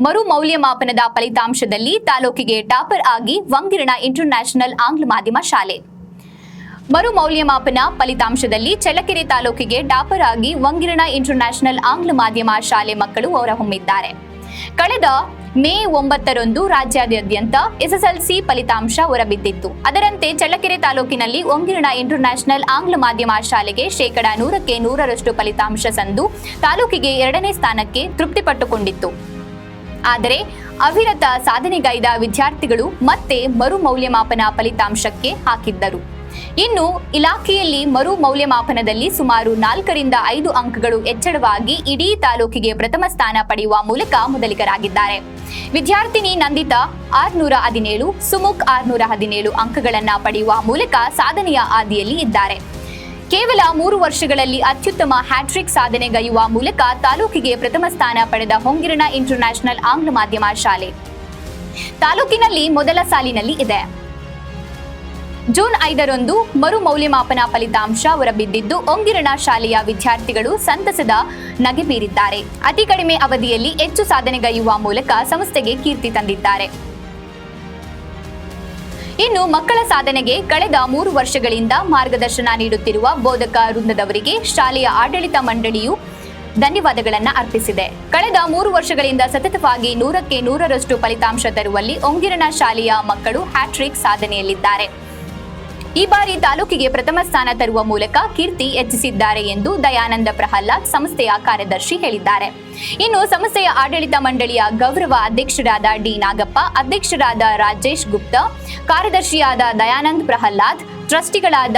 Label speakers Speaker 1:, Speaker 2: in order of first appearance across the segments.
Speaker 1: ಮರು ಮೌಲ್ಯಮಾಪನದ ಫಲಿತಾಂಶದಲ್ಲಿ ತಾಲೂಕಿಗೆ ಟಾಪರ್ ಆಗಿ ವಂಗಿರಣ ಇಂಟರ್ನ್ಯಾಷನಲ್ ಆಂಗ್ಲ ಮಾಧ್ಯಮ ಶಾಲೆ. ಮರು ಮೌಲ್ಯಮಾಪನ ಫಲಿತಾಂಶದಲ್ಲಿ ಚಳ್ಳಕೆರೆ ತಾಲೂಕಿಗೆ ಟಾಪರ್ ಆಗಿ ವಂಗಿರಣ ಇಂಟರ್ನ್ಯಾಷನಲ್ ಆಂಗ್ಲ ಮಾಧ್ಯಮ ಶಾಲೆ ಮಕ್ಕಳು ಹೊರಹೊಮ್ಮಿದ್ದಾರೆ. ಕಳೆದ ಮೇ ಒಂಬತ್ತರಂದು ರಾಜ್ಯಾದ್ಯಂತ ಎಸ್ಎಸ್ಎಲ್ಸಿ ಫಲಿತಾಂಶ ಹೊರಬಿದ್ದಿತ್ತು. ಅದರಂತೆ ಚಳ್ಳಕೆರೆ ತಾಲೂಕಿನಲ್ಲಿ ಒಂಗಿರಣ ಇಂಟರ್ನ್ಯಾಷನಲ್ ಆಂಗ್ಲ ಮಾಧ್ಯಮ ಶಾಲೆಗೆ ಶೇಕಡಾ ನೂರಕ್ಕೆ ನೂರರಷ್ಟು ಫಲಿತಾಂಶ ಸಂದು ತಾಲೂಕಿಗೆ ಎರಡನೇ ಸ್ಥಾನಕ್ಕೆ ತೃಪ್ತಿಪಟ್ಟುಕೊಂಡಿತ್ತು. ಆದರೆ ಅವಿರತ ಸಾಧನೆಗೈದ ವಿದ್ಯಾರ್ಥಿಗಳು ಮತ್ತೆ ಮರು ಮೌಲ್ಯಮಾಪನ ಫಲಿತಾಂಶಕ್ಕೆ ಹಾಕಿದ್ದರು. ಇನ್ನು ಇಲಾಖೆಯಲ್ಲಿ ಮರು ಮೌಲ್ಯಮಾಪನದಲ್ಲಿ ಸುಮಾರು ನಾಲ್ಕರಿಂದ ಐದು ಅಂಕಗಳು ಹೆಚ್ಚಳವಾಗಿ ಇಡೀ ತಾಲೂಕಿಗೆ ಪ್ರಥಮ ಸ್ಥಾನ ಪಡೆಯುವ ಮೂಲಕ ಮೊದಲಿಗರಾಗಿದ್ದಾರೆ. ವಿದ್ಯಾರ್ಥಿನಿ ನಂದಿತಾ ಆರ್ನೂರ ಹದಿನೇಳು, ಸುಮುಖ್ ಆರ್ನೂರ ಹದಿನೇಳು ಅಂಕಗಳನ್ನು ಪಡೆಯುವ ಮೂಲಕ ಸಾಧನೆಯ ಹಾದಿಯಲ್ಲಿ ಇದ್ದಾರೆ. ಕೇವಲ ಮೂರು ವರ್ಷಗಳಲ್ಲಿ ಅತ್ಯುತ್ತಮ ಹ್ಯಾಟ್ರಿಕ್ ಸಾಧನೆಗೈಯುವ ಮೂಲಕ ತಾಲೂಕಿಗೆ ಪ್ರಥಮ ಸ್ಥಾನ ಪಡೆದ ಹೊಂಗಿರಣ ಇಂಟರ್ನ್ಯಾಷನಲ್ ಆಂಗ್ಲ ಮಾಧ್ಯಮ ಶಾಲೆ. ತಾಲೂಕಿನಲ್ಲಿ ಮೊದಲ ಸಾಲಿನಲ್ಲಿ ಇದೆ. ಜೂನ್ ಐದರಂದು ಮರು ಮೌಲ್ಯಮಾಪನ ಫಲಿತಾಂಶ ಹೊರಬಿದ್ದಿದ್ದು ಒಂಗಿರಣ ಶಾಲೆಯ ವಿದ್ಯಾರ್ಥಿಗಳು ಸಂತಸದ ನಗೆ ಬೀರಿದ್ದಾರೆ. ಅತಿ ಕಡಿಮೆ ಅವಧಿಯಲ್ಲಿ ಹೆಚ್ಚು ಸಾಧನೆಗೈಯುವ ಮೂಲಕ ಸಂಸ್ಥೆಗೆ ಕೀರ್ತಿ ತಂದಿದ್ದಾರೆ. ಇನ್ನು ಮಕ್ಕಳ ಸಾಧನೆಗೆ ಕಳೆದ ಮೂರು ವರ್ಷಗಳಿಂದ ಮಾರ್ಗದರ್ಶನ ನೀಡುತ್ತಿರುವ ಬೋಧಕ ವೃಂದದವರಿಗೆ ಶಾಲೆಯ ಆಡಳಿತ ಮಂಡಳಿಯು ಧನ್ಯವಾದಗಳನ್ನು ಅರ್ಪಿಸಿದೆ. ಕಳೆದ ಮೂರು ವರ್ಷಗಳಿಂದ ಸತತವಾಗಿ ನೂರಕ್ಕೆ ನೂರರಷ್ಟು ಫಲಿತಾಂಶ ತರುವಲ್ಲಿ ಒಂಗಿರಣ ಶಾಲೆಯ ಮಕ್ಕಳು ಹ್ಯಾಟ್ರಿಕ್ ಸಾಧನೆಯಲ್ಲಿದ್ದಾರೆ. ಈ ಬಾರಿ ತಾಲೂಕಿಗೆ ಪ್ರಥಮ ಸ್ಥಾನ ತರುವ ಮೂಲಕ ಕೀರ್ತಿ ಹೆಚ್ಚಿಸಿದ್ದಾರೆ ಎಂದು ದಯಾನಂದ ಪ್ರಹ್ಲಾದ್ ಸಂಸ್ಥೆಯ ಕಾರ್ಯದರ್ಶಿ ಹೇಳಿದ್ದಾರೆ. ಇನ್ನು ಸಂಸ್ಥೆಯ ಆಡಳಿತ ಮಂಡಳಿಯ ಗೌರವ ಅಧ್ಯಕ್ಷರಾದ ಡಿ ನಾಗಪ್ಪ, ಅಧ್ಯಕ್ಷರಾದ ರಾಜೇಶ್ ಗುಪ್ತಾ, ಕಾರ್ಯದರ್ಶಿಯಾದ ದಯಾನಂದ್ ಪ್ರಹ್ಲಾದ್, ಟ್ರಸ್ಟಿಗಳಾದ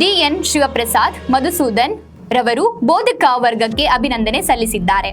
Speaker 1: ಡಿಎನ್ ಶಿವಪ್ರಸಾದ್, ಮಧುಸೂದನ್ ರವರು ಬೋಧಕ ವರ್ಗಕ್ಕೆ ಅಭಿನಂದನೆ ಸಲ್ಲಿಸಿದ್ದಾರೆ.